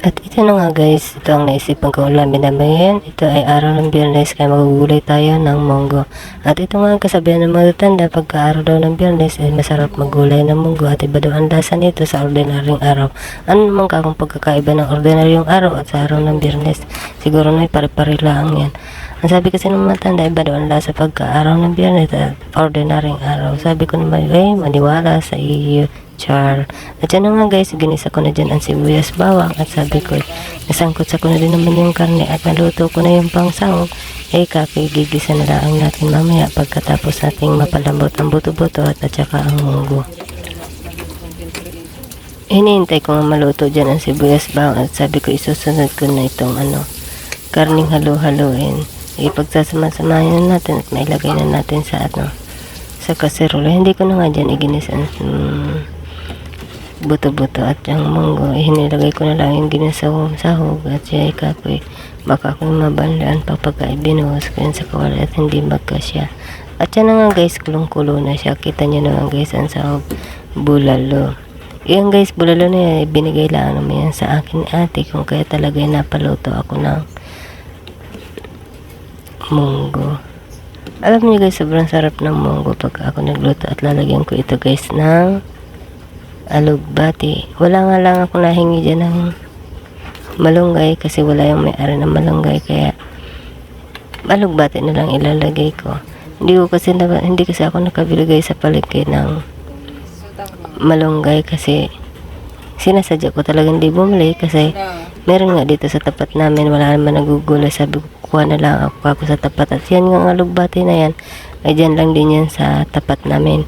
Ito na nga guys, ito ang naisipan ko ulamin namin. Ito ay araw ng biyernes kaya magugulay tayo ng munggo. At ito nga ang kasabihan ng mga tanda, pagka araw daw ng biyernes ay masarap maggulay ng munggo at iba daw ang lasa nito sa ordinaryong araw. Ano naman ka pagkakaiba ng ordinaryong araw at sa araw ng biyernes? Siguro na pare-pare lang yan. Ang sabi kasi ng mga tanda, iba daw ang lasa pagka araw ng biyernes at ordinaryong araw. Sabi ko naman, eh, maniwala sa iyo. Char. At yan nga guys, ginisa ko na dyan ang sibuyas bawang at sabi ko, nasangkot sa ko na din naman yung karne at naluto ko na yung pangsahog. Eh, kakigigisa na lang natin mamaya pagkatapos nating mapalambot ang buto-buto at at saka ang munggo. Hinihintay ko nga maluto dyan ang sibuyas bawang at sabi ko isusunod ko na itong ano, karning halo-haloin. Ipagsasama-samahin na natin at mailagay na natin sa ano, sa kaserola. Hindi ko na nga dyan iginis ang mm, buto-buto at yung munggo. Hinilagay ko na lang yung ginasawang sahog at siya ikapoy. Baka kung mabanlaan pa pagka ibinuhos ko yun sa kawala at hindi magkasya. At yan na nga guys, kulong-kulo na siya. Kita nyo naman guys ang sahog bulalo. Yan guys, bulalo na yan, binigay lang naman yan sa akin ate kung kaya talaga napaluto ako ng munggo. Alam niyo guys, sobrang sarap ng munggo pag ako nagluto at lalagyan ko ito guys ng alugbati. Wala nga lang ako nahingi dyan ng malunggay kasi wala yung may-ari ng malunggay kaya alugbati na lang ilalagay ko. Hindi ko kasi hindi kasi ako nakabili guys sa palengke ng malunggay kasi sinasadya ko talaga hindi bumili kasi meron nga dito sa tapat namin wala naman nagugulay sabi ko kuha na lang ako ako sa tapat. At yan nga alugbati na yan. Ay dyan lang din yan sa tapat namin.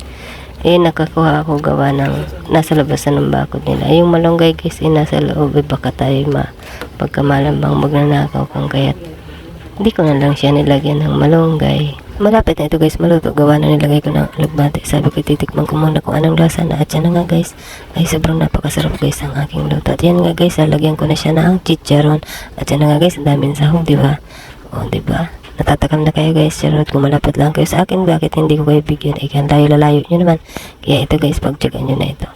Eh nakakuha ako gawa ng nasa labasan ng bakod nila. Yung malunggay guys eh nasa loob. Eh baka tayo ma pagkamalambang magnanakaw kang kayat hindi ko na lang siya nilagyan ng malunggay malapit na ito guys. Maluto. Gawa na nilagay ko ng alugbati sabi ko titikman ko muna kung anong lasa na. At yan na nga guys. Ay sobrang napakasarap guys ang aking luto. At yan nga guys lalagyan ko na siya ng chicharon. At yan na nga guys daming sahog di ba? O di ba? Natatakam na kayo guys charot. Kung malapit lang kayo sa akin bakit hindi ko kayo bigyan? Ay kaya layo lalayo nyo naman. Kaya ito guys pagtsagaan nyo na ito.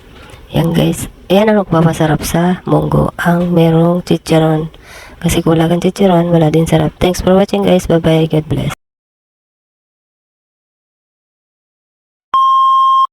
Yan guys. Yan ang magpapasarap sa munggo. Ang merong chicharon. Kasi kung wala kang chicharon wala din sarap. Thanks for watching guys. Bye bye God bless